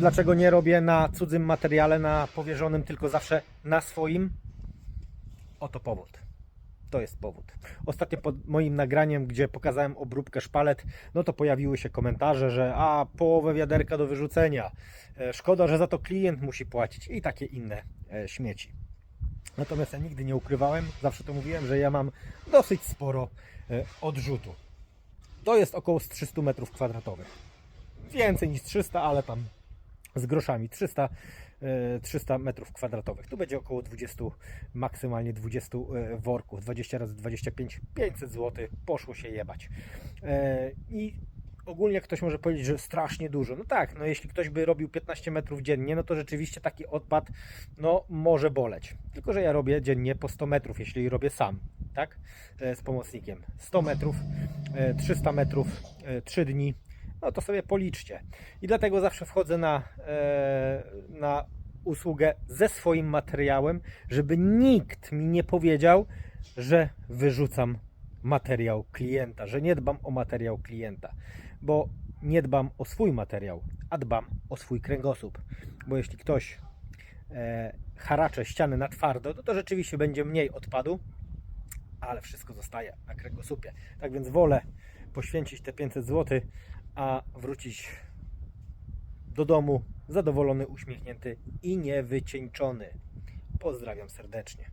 Dlaczego nie robię na cudzym materiale, na powierzonym, tylko zawsze na swoim? Oto powód. To jest powód. Ostatnio pod moim nagraniem, gdzie pokazałem obróbkę szpalet, no to pojawiły się komentarze, że a połowę wiaderka do wyrzucenia. E, Szkoda, że za to klient musi płacić i takie inne e, śmieci. Natomiast ja nigdy nie ukrywałem, zawsze to mówiłem, że ja mam dosyć sporo e, odrzutu. To jest około z 300 metrów kwadratowych. Więcej niż 300, ale tam z groszami 300, e, 300 metrów kwadratowych. Tu będzie około 20, maksymalnie 20 e, worków. 20 razy 25, 500 zł. Poszło się jebać. E, I ogólnie ktoś może powiedzieć, że strasznie dużo. No tak, no jeśli ktoś by robił 15 metrów dziennie, no to rzeczywiście taki odpad no, może boleć. Tylko, że ja robię dziennie po 100 metrów, jeśli robię sam, tak? E, Z pomocnikiem. 100 metrów, e, 300 metrów, 3 dni, no to sobie policzcie. I dlatego zawsze wchodzę na, e, na usługę ze swoim materiałem, żeby nikt mi nie powiedział, że wyrzucam materiał klienta, że nie dbam o materiał klienta, bo nie dbam o swój materiał, a dbam o swój kręgosłup. Bo jeśli ktoś e, haracze ściany na twardo, to, to rzeczywiście będzie mniej odpadu, ale wszystko zostaje na kręgosłupie. Tak więc wolę poświęcić te 500 zł, a wrócić do domu zadowolony, uśmiechnięty i niewycieńczony. Pozdrawiam serdecznie.